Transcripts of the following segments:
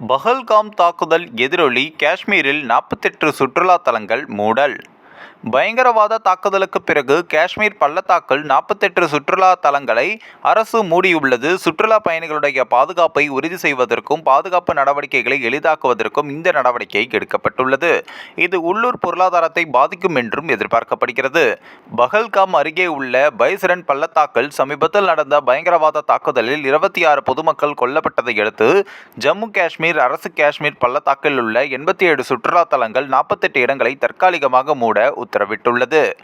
பஹல்காம் தாக்குதல் எதிரொலி காஷ்மீரில் நாற்பத்தெட்டு சுற்றுலா தலங்கள் மூடல். பயங்கரவாத தாக்குதலுக்கு பிறகு காஷ்மீர் பள்ளத்தாக்கில் நாற்பத்தெட்டு சுற்றுலா தலங்களை அரசு மூடியுள்ளது. சுற்றுலா பயணிகளுடைய பாதுகாப்பை உறுதி செய்வதற்கும் பாதுகாப்பு நடவடிக்கைகளை எளிதாக்குவதற்கும் இந்த நடவடிக்கை எடுக்கப்பட்டுள்ளது. இது உள்ளூர் பொருளாதாரத்தை பாதிக்கும் என்றும் எதிர்பார்க்கப்படுகிறது. பஹல்காம் அருகே உள்ள பைசரன் பள்ளத்தாக்கில் சமீபத்தில் நடந்த பயங்கரவாத தாக்குதலில் இருபத்தி ஆறு பொதுமக்கள் கொல்லப்பட்டதை அடுத்து ஜம்மு காஷ்மீர் அரசு காஷ்மீர் பள்ளத்தாக்கில் உள்ள எண்பத்தி ஏழு சுற்றுலா தலங்கள் நாற்பத்தெட்டு இடங்களை தற்காலிகமாக மூட உத்தரவிட்டுள்ளது.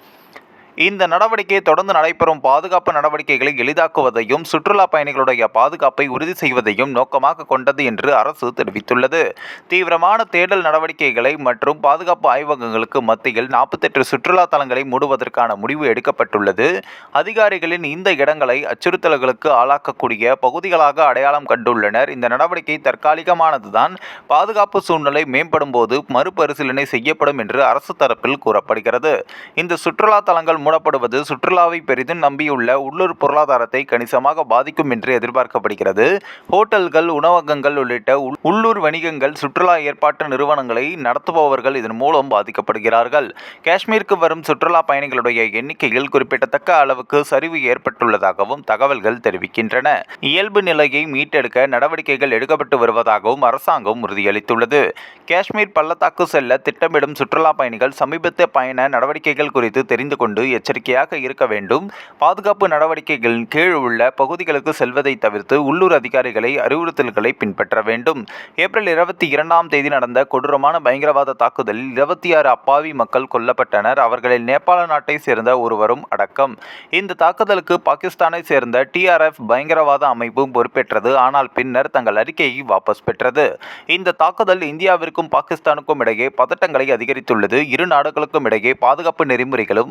இந்த நடவடிக்கை தொடர்ந்து நடைபெறும் பாதுகாப்பு நடவடிக்கைகளை எளிதாக்குவதையும் சுற்றுலா பயணிகளுடைய பாதுகாப்பை உறுதி செய்வதையும் நோக்கமாக கொண்டது என்று அரசு தெரிவித்துள்ளது. தீவிரமான தேடல் நடவடிக்கைகளை மற்றும் பாதுகாப்பு ஆய்வகங்களுக்கு மத்தியில் நாற்பத்தெட்டு சுற்றுலா தலங்களை மூடுவதற்கான முடிவு எடுக்கப்பட்டுள்ளது. அதிகாரிகளின் இந்த இடங்களை அச்சுறுத்தல்களுக்கு ஆளாக்கக்கூடிய பகுதிகளாக அடையாளம் கண்டுள்ளனர். இந்த நடவடிக்கை தற்காலிகமானதுதான். பாதுகாப்பு சூழ்நிலை மேம்படும் போது மறுபரிசீலனை செய்யப்படும் என்று அரசு தரப்பில் கூறப்படுகிறது. இந்த சுற்றுலா தலங்கள் மூடப்படுவது சுற்றுலாவை பெரிதும் நம்பியுள்ள உள்ளூர் பொருளாதாரத்தை கணிசமாக பாதிக்கும் என்று எதிர்பார்க்கப்படுகிறது. ஹோட்டல்கள் உணவகங்கள் உள்ளிட்ட உள்ளூர் வணிகங்கள் சுற்றுலா ஏற்பாட்டு நிறுவனங்களை நடத்துபவர்கள் இதன் மூலம் பாதிக்கப்படுகிறார்கள். காஷ்மீருக்கு வரும் சுற்றுலா பயணிகளுடைய எண்ணிக்கையில் குறிப்பிடத்தக்க அளவுக்கு சரிவு ஏற்பட்டுள்ளதாகவும் தகவல்கள் தெரிவிக்கின்றன. இயல்பு நிலையை மீட்டெடுக்க நடவடிக்கைகள் எடுக்கப்பட்டு வருவதாகவும் அரசாங்கம் உறுதியளித்துள்ளது. காஷ்மீர் பள்ளத்தாக்கு செல்ல திட்டமிடும் சுற்றுலா பயணிகள் சமீபத்திய பயண நடவடிக்கைகள் குறித்து தெரிந்து கொண்டு எச்சரிக்கையாக இருக்க வேண்டும். பாதுகாப்பு நடவடிக்கைகளின் கீழ் உள்ள பகுதிகளுக்கு செல்வதை தவிர்த்து உள்ளூர் அதிகாரிகளை அறிவுறுத்தல்களை பின்பற்ற வேண்டும். ஏப்ரல் இருபத்தி இரண்டாம் தேதி நடந்த கொடூரமான பயங்கரவாத தாக்குதலில் இருபத்தி ஆறு அப்பாவி மக்கள் கொல்லப்பட்டனர். அவர்களில் நேபாள நாட்டை சேர்ந்த ஒருவரும் அடக்கம். இந்த தாக்குதலுக்கு பாகிஸ்தானை சேர்ந்த டிஆர்எஃப் பயங்கரவாத அமைப்பும் பொறுப்பேற்றது. ஆனால் பின்னர் தங்கள் அறிக்கையை வாபஸ் பெற்றது. இந்த தாக்குதல் இந்தியாவிற்கும் பாகிஸ்தானுக்கும் இடையே பதட்டங்களை அதிகரித்துள்ளது. இரு நாடுகளுக்கும் இடையே பாதுகாப்பு நெறிமுறைகளும்